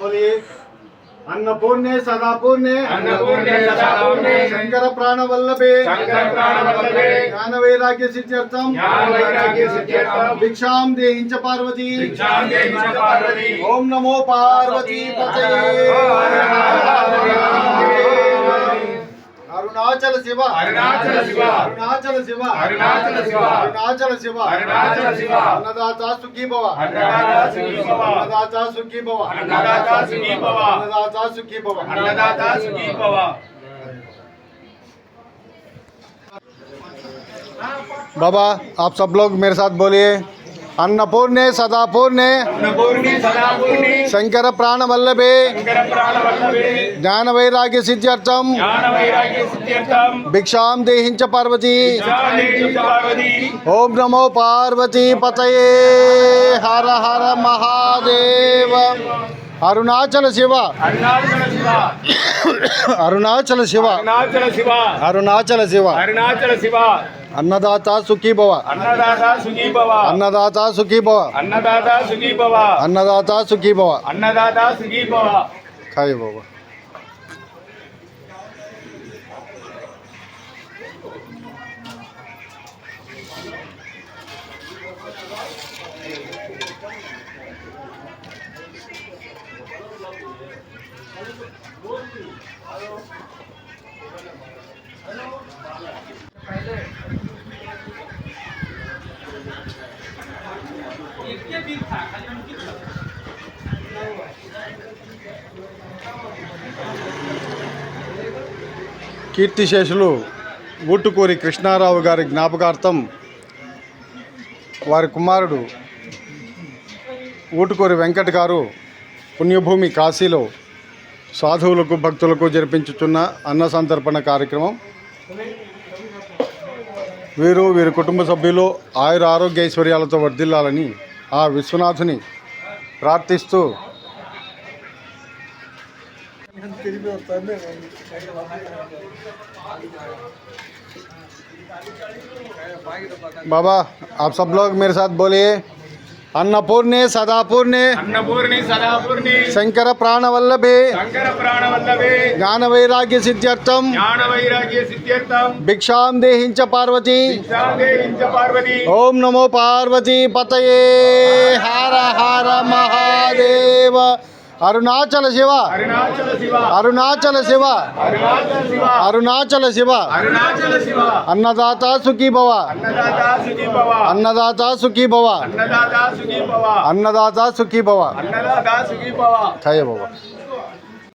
बोलिए अन्नपूर्णे सदापूर्णे अन्नपूर्णे सदापूर्णे शंकर प्राण वल्लभे शंकर प्राणवल्लभे ज्ञान वैराग्य सिद्ध्यर्थम ज्ञानवैराग्य सिद्ध्यर्थम भिक्षां देहिंच पार्वती भिक्षां देहि च पार्वती ओम नमो पार्वती पतये अरुणाचल శివ అరుణాచల శివ అరుణాచల శివ అరుణాచల శివ అరుణాచల శివ అరుణాచల శివ అన్నదాత సుఖీ భవ అన్నదాత సుఖీ భవ అన్నదాత సుఖీ భవ అన్నదాత సుఖీ భవ అన్నదాత సుఖీ భవ అన్నదాత సుఖీ భవ बाबा आप सब लोग मेरे साथ बोलिए అన్నపూర్ణే సదాపూర్ణే. శంకర ప్రాణవల్లభే జ్ఞాన వైరాగ్య సిద్ధ్యర్థం భిక్షాం దేహించ పార్వతి. ఓం నమో పార్వతీ పతయే. హర హర అరుణాచల శివ. అరుణాచల శివ. అరుణాచల శివ. అరుణాచల శివ. అరుణాచల శివ. అన్నదాత సుఖీభవ. అన్నదాత సుఖీభవ. అన్నదాత సుఖీభవ. అన్నదాత సుఖీభవ. అన్నదాత సుఖీభవ. అన్నదాత సుఖీభవ. ఖాయి బాబా. కీర్తిశేషులు ఊటుకూరి కృష్ణారావు గారి జ్ఞాపకార్థం వారి కుమారుడు ఊటుకూరి వెంకట్ గారు పుణ్యభూమి కాశీలో సాధువులకు భక్తులకు జరిపించుచున్న అన్న సంతర్పణ కార్యక్రమం వీరు వీరి కుటుంబ సభ్యులు ఆయుర ఆరోగ్య ఐశ్వర్యాలతో వర్ధిల్లాలని ఆ విశ్వనాథుని ప్రార్థిస్తూ बाबा आप सब लोग मेरे साथ बोलिए అన్నపూర్ణే సదాపూర్ణే అన్నపూర్ణే సదాపూర్ణే శంకర ప్రాణవల్లభే శంకర ప్రాణవల్లభే జ్ఞాన వైరాగ్య సిద్ధ్యర్థం జ్ఞాన వైరాగ్య సిద్ధ్యర్థం భిక్షాం దేహించ పార్వతి భిక్షాం దేహించ పార్వతి. ఓం నమో పార్వతి పతయే హర హర మహాదేవ. अरुणाचल शिव अरुणाचल शिव अरुणाचल शिव अरुणाचल शिव अरुणाचल शिव अरुणाचल शिव अन्नदाता सुखी भव अन्नदाता सुखी